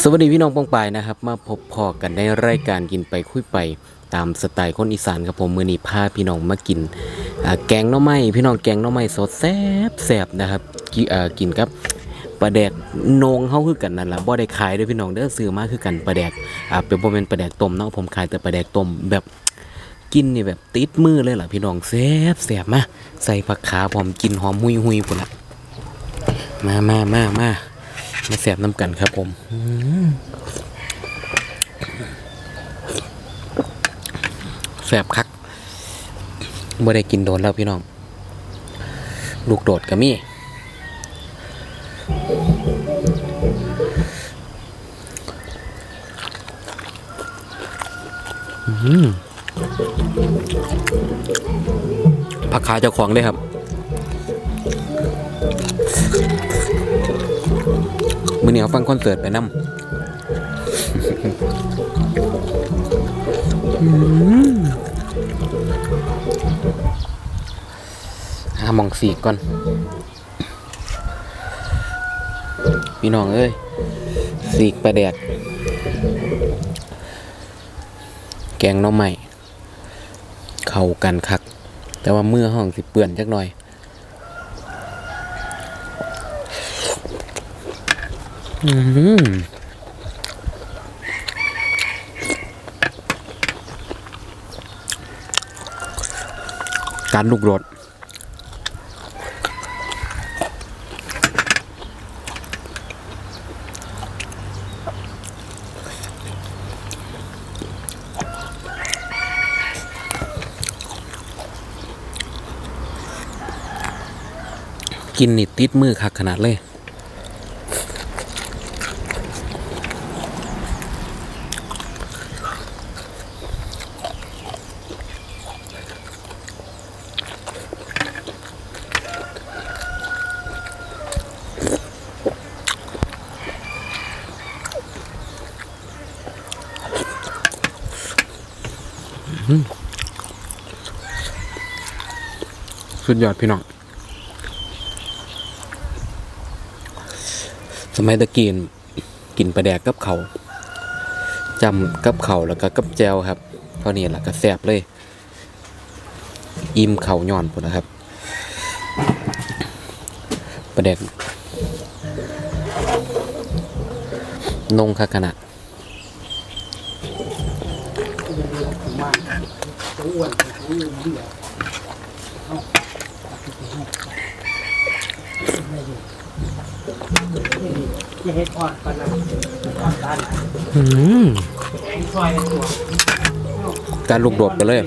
สวัสดีพี่น้องปองปายนะครับ มาพบพอกันในรายการกินไปคุยไปตามสไตล์คนอีสานครับผมมือนี้พาพี่น้องมากินแกงหน่อไม้พี่น้องแกงหน่อไม้สดแซ่บแซ่บนะครับกิอ่ากินครับปลาแดกนงเฮาคือกันนั่นล่ะบ่ได้ขายเด้อพี่น้องเด้อซื้อมาคือกันปลาแดกอ่าเป็นบ่แม่นปลาแดกต้มเนาะผมขายแต่ปลาแดกต้มแบบกินนี่แบบติดมือเลยล่ะพี่น้องแซ่บแซ่บมาใส่ผักขาพร้อมกินหอมหุยๆพุ่นละมามามามา มาแซ่บน้ำกันครับผมแสบคักบ่อได้กินโดนแล้วพี่น้อง ลูกโดดก็มีอืมผักขาเจ้าของเลยครับ มือเหนียวฟังคอนเสิร์ตไปน้ำหามองสีก่อน พี่น้องเอ้ยสีกปลาแดก แกงน้องใหม่ เข้ากันคัก แต่ว่าเมื่อห้องสิเปื่อนจักหน่อย อืมการลูกรถกินนี่ติดมือคักขนาดเลย สุดยอดพี่น้อง สมัยตะกี้นกินปลาแดกกับเขาจำกับเขาแล้วก็กับแจวครับเท่านี้แหละก็แซ่บเลย อิ่มเขาย่อนพุ่นนะครับปลาแดกนงคักขนาด จะเฮ็ดอ่อนก่อนนะอ่อนตาลอืมแองซอยตัวการลูกโดดไปเลย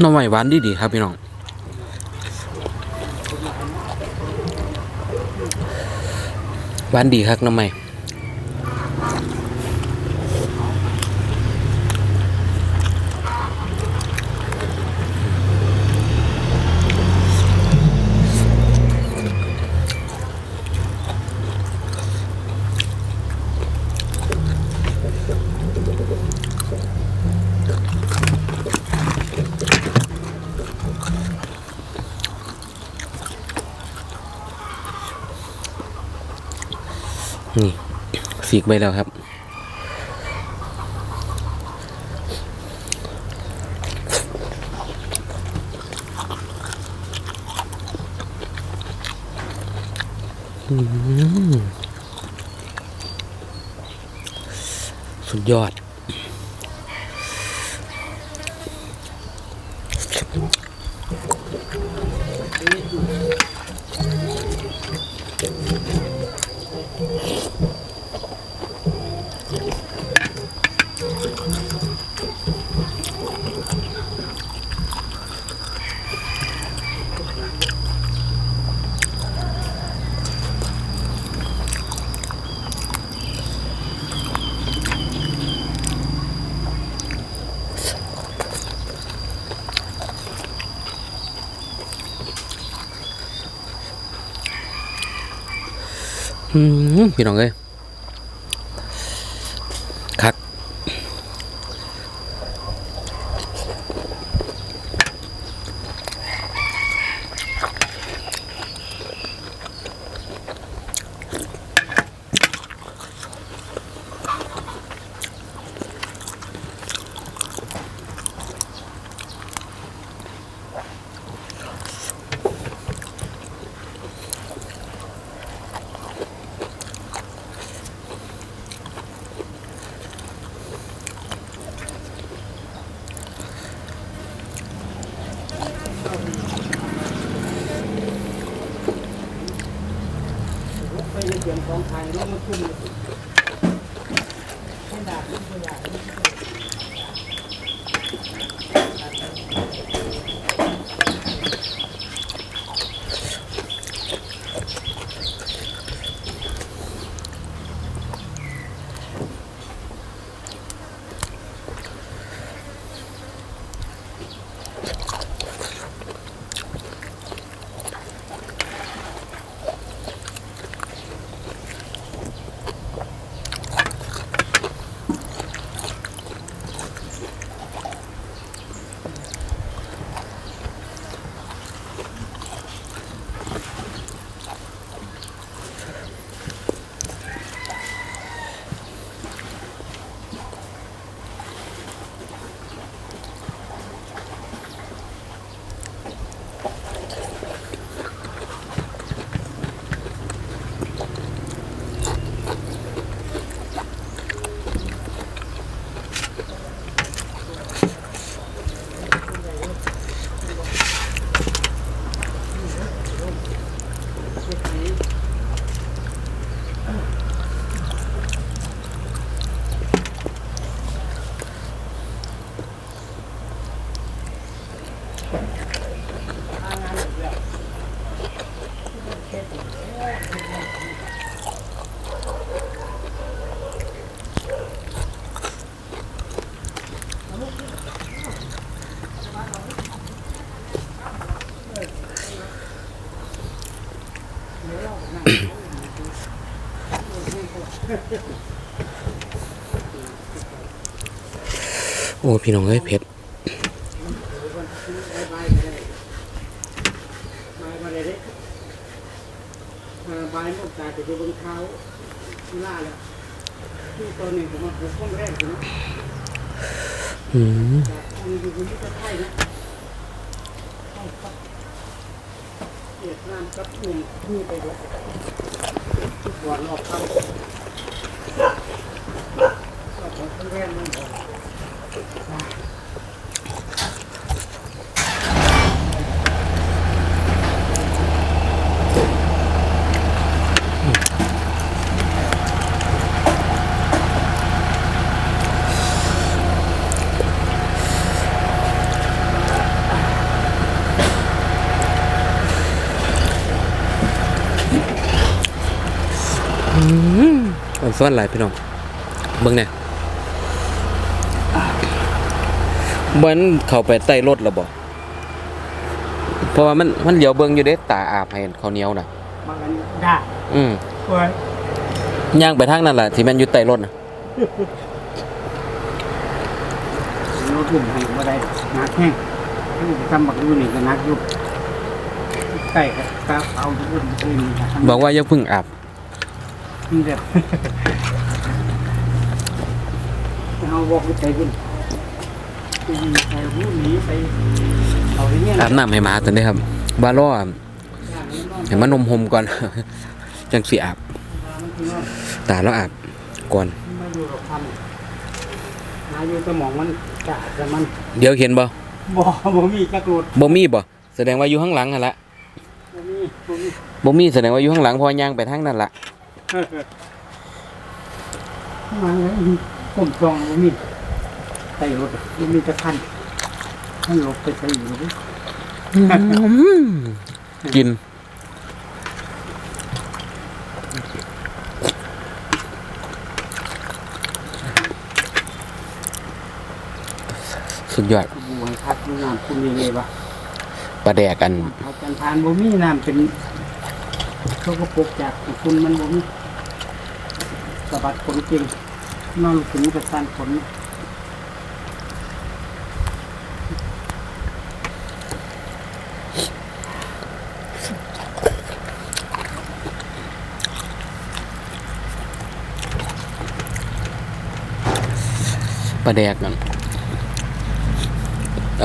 หน่องใหม่หวานดีดีๆครับพี่น้องหวานดีครับหน้องใหม่ สีกไปแล้วครับสุดยอด พี่น้องเอ้ยคัก ไปในเสียงของไท ย อ้พี่น้องเอ้ยเผ็ดบายบายไปเลยบายมาเลยเด้อ่าบายหมดตาจะดูบนเท้าล่าแล้วที่ตอนนี้ผมมาปลูกต้นรอยู่นะอืมจากอันนี้อยู่ที่จะไทยนะต้องครับ อุ่นส่วนรอบค่ำก็ของต้นแรกนั่นบอกมันซ่อนหลายพี่น้องเบิ่งเนี่ย บ่นเข้าไปใต้รถแล้วบ่เพราะว่ามันมันเหลียวเบิ่งอยู่เด้ตาอาบให้ข้าวเหนียวน่ะมากันได้อืมเว้ยย่างไปทางนั้นล่ะที่มันอยู่ใต้รถน่ะรถหุ่มให้บ่ได้นักแห้งทำบักดูนี่ก็นักอยู่ใกล้กับตาเอาอยู่บนพื้นนี่นะบอกว่าอย่าเพึ่งอาบนี่แบบเอาบอกไปบุญ ไปยิงไปหูหนีไปเอาอย่างเงี้ยอาบน้ำให้หมาตัวนี้ครับบ่ารอให้มันนมหมก่อน จังสิอาบมันคือนอนตาแล้วอาบก่อนมาอยู่กับพันมาอยู่สมองมันกะแต่มัน เดี๋ยวเห็นบ่บ่บ่มีจักรรถบ่มีบ่แสดงว่าอยู่ข้างหลังหั่นละบ่มีบ่มีบ่มีแสดงว่าอยู่ข้างหลังเพอย่างไปทางนั้นล่ะมาแล้วก้มจองบ่มี ใส่รถบ่มีจักคันให้รถไปใส่อยู่ดิกิน สุดยอดบูให้พักอยู่น้ำคุณยังไงวะปลาแดกกันเอาจันทานบ่มีน้ำเป็นเขาก็ปกจากคุณมันบ่มีสะบัดขนจริงนอนถึงกระสันขน ปลาแดกนั่น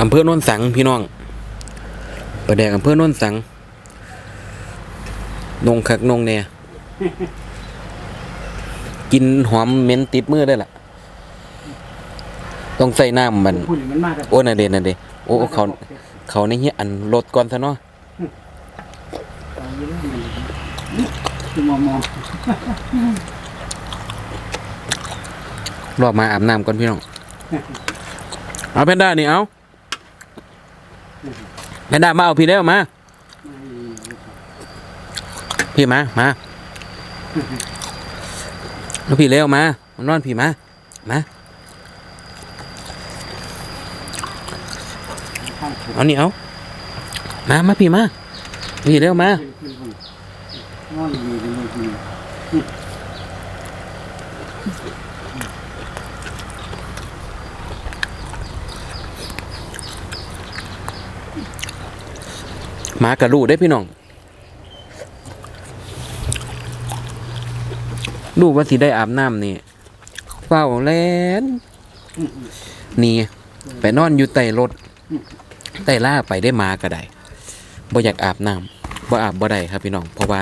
อำเภอโนนสังพี่น้องปลาแดกอำเภอโนนสัง นงคักนงเนี่ยกินหอมเหม็นติดมือได้ล่ะ ต้องใส่น้ำมันอย่างมันมากโอ้น่ะเดนน่ะเดนโอ้เขาเขาในเฮียอันลดก่อนซะเนาะรอบมาอาบน้ำก่อนพี่น้อง เอาแพนด้านี่เอาแพนด้ามาเอาพี่แล้วมาพี่มา มาเอาพี่เร็วมามานอนพี่มามาข้าเอานี่เอามา มาพี่มา พี่เร็วมา ขึ้นขึ้นขึ้นนอนอยู่ในมือ มากระลูได้พี่น้องลูกว่าสิได้อาบน้ำนี่เฝ้าแลนนี่ไปนอนอยู่ใต้รถใต้ล่าไปได้มาก็ได้บ่อยากอาบน้ำบ่อาบบ่ได้ครับพี่น้องเพราะว่า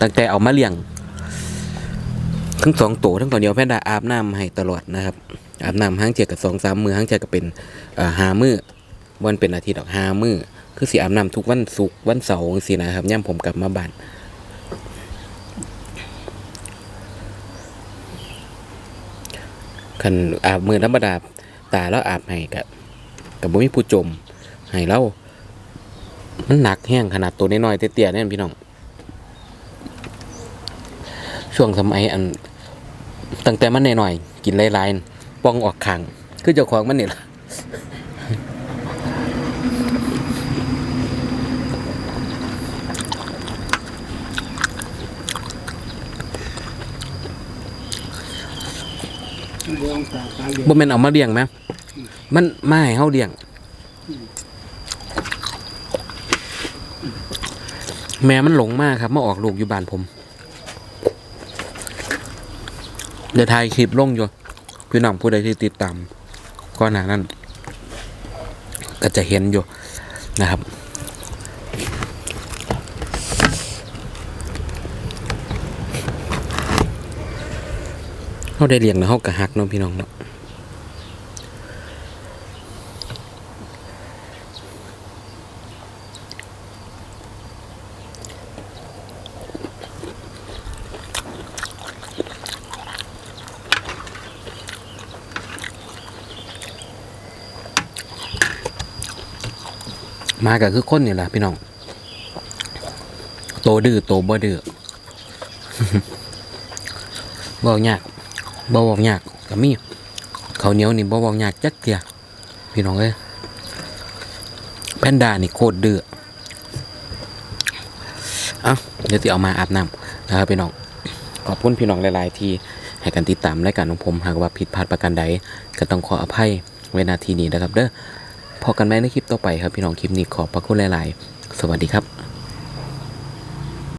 ตั้งแต่เอามาเลี้ยง ทั้งสองตัวทั้งตัวเดียวแพนด้าอาบน้ำให้ตลอดนะครับ อาบน้ำห้างเจียกับสองสามมือห้างเจียก็เป็นเอ่อหามือวันเป็นอาทิตย์ดอกหามือ คือสิอาบน้ำทุกวันศุกร์วันเสาร์สินะครับย่ำผมกลับมาบ้านคันอาบมือธรรมดาตาแล้วอาบให้กับกับบ่มีผู้จมให้เรามันหนักแห้งขนาดตัวน้อยๆเตี้ยๆเนี่ยพี่น้อง ช่วงสมัยอันตั้งแต่มันหน่อยๆกินหลายๆนั่นป้องออกขังคือเจ้าของมันนี่ล่ะ เรื่องตาตาเหลือง บ่แม่นเอามาเลี้ยงไหมมันมาให้เฮาเลี้ยง แม่มันหลงมากครับมาออกลูกอยู่บ้านผม เดี๋ยวถ่ายคลิปลงอยู่พี่น้องผู้ใดที่ติดตามก่อนหนานั้นก็จะเห็นอยู่นะครับ เขาได้เลี้ยงแล้วเขาก็หักเน้องพี่น้องเนาะมาก็คือคนนี่แหละพี่น้อง โตดื้อโตบ่ดื้อบ่ยาก บ่เว้ายากก็มีข้าวเหนียวนี่บ่เว้ายากจักเทียพี่น้องเอ้ยแพนด้านี่โคตรดื้อเอ้าเดี๋ยวสิเอามาอาบน้ำนะครับพี่น้องขอบคุณพี่น้องหลาย ๆ ที่ให้กันติดตามรายการของผมหากว่าผิดพลาดประการใดก็ต้องขออภัยไว้ณทีนี้นะครับ เด้อพอกันไหมในคลิปต่อไปครับพี่น้องคลิปนี้ขอบพระคุณหลาย ๆ สวัสดีครับ